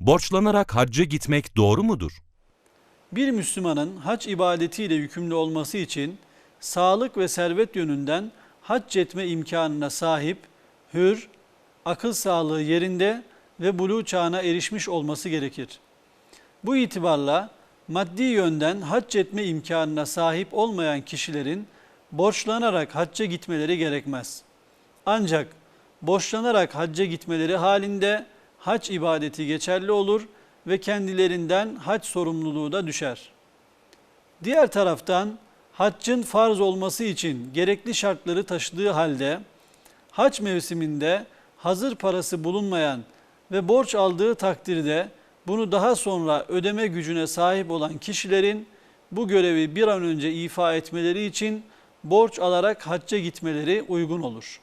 Borçlanarak hacca gitmek doğru mudur? Bir Müslümanın hac ibadetiyle yükümlü olması için sağlık ve servet yönünden hac etme imkanına sahip, hür, akıl sağlığı yerinde ve buluğ çağına erişmiş olması gerekir. Bu itibarla maddi yönden hac etme imkanına sahip olmayan kişilerin borçlanarak hacca gitmeleri gerekmez. Ancak borçlanarak hacca gitmeleri halinde hac ibadeti geçerli olur ve kendilerinden hac sorumluluğu da düşer. Diğer taraftan haccın farz olması için gerekli şartları taşıdığı halde hac mevsiminde hazır parası bulunmayan ve borç aldığı takdirde bunu daha sonra ödeme gücüne sahip olan kişilerin bu görevi bir an önce ifa etmeleri için borç alarak hacca gitmeleri uygun olur.